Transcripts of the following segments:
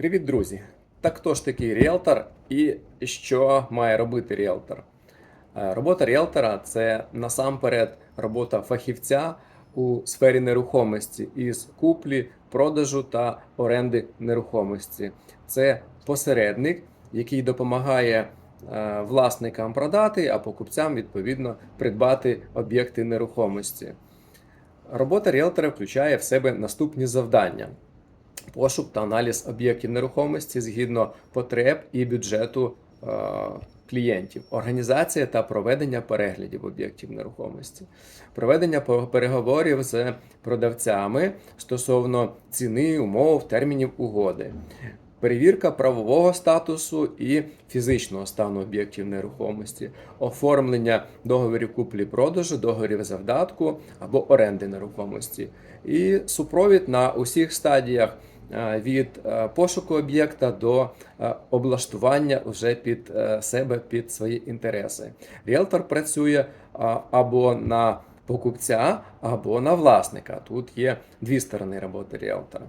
Привіт, друзі! Так хто ж такий ріелтор і що має робити ріелтор? Е, Робота ріелтора це насамперед робота фахівця у сфері нерухомості із куплі, продажу та оренди нерухомості. Це посередник, який допомагає е, власникам продати, а покупцям відповідно придбати об'єкти нерухомості. Робота ріелтора включає в себе наступні завдання: пошук та аналіз об'єктів нерухомості згідно потреб і бюджету е, клієнтів, організація та проведення переглядів об'єктів нерухомості, проведення переговорів з продавцями стосовно ціни, умов, термінів угоди. Перевірка правового статусу і фізичного стану об'єктів нерухомості, оформлення договорів куплі-продажу, договорів завдатку або оренди нерухомості, і супровід на усіх стадіях е, від е, пошуку об'єкта до е, облаштування вже під себе під свої інтереси. Ріелтор працює або на покупця, або на власника. Тут є дві сторони роботи ріелтора.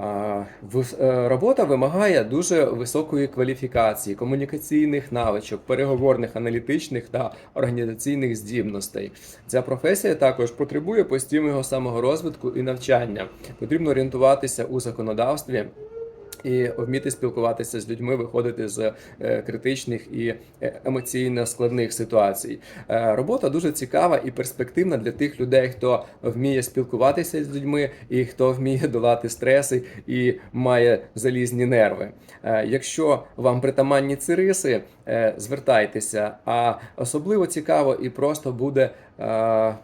Е, Робота вимагає дуже високої кваліфікації, комунікаційних навичок, переговорних, аналітичних та організаційних здібностей. Ця професія також потребує постійного саморозвитку і навчання. Потрібно орієнтуватися у законодавстві. І вміти спілкуватися з людьми, виходити з е, критичних і е, емоційно складних ситуацій. Е, робота дуже цікава і перспективна для тих людей, хто вміє спілкуватися з людьми і хто вміє долати стреси і має залізні нерви. Якщо вам притаманні ці риси, звертайтеся. А особливо цікаво і просто буде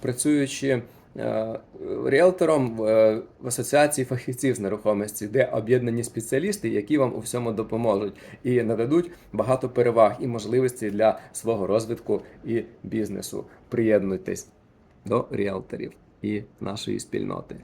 працюючи ріелтором в, е, асоціації фахівців з нерухомості, де об'єднані спеціалісти, які вам у всьому допоможуть і нададуть багато переваг і можливостей для свого розвитку і бізнесу. Приєднуйтесь до ріелторів і нашої спільноти.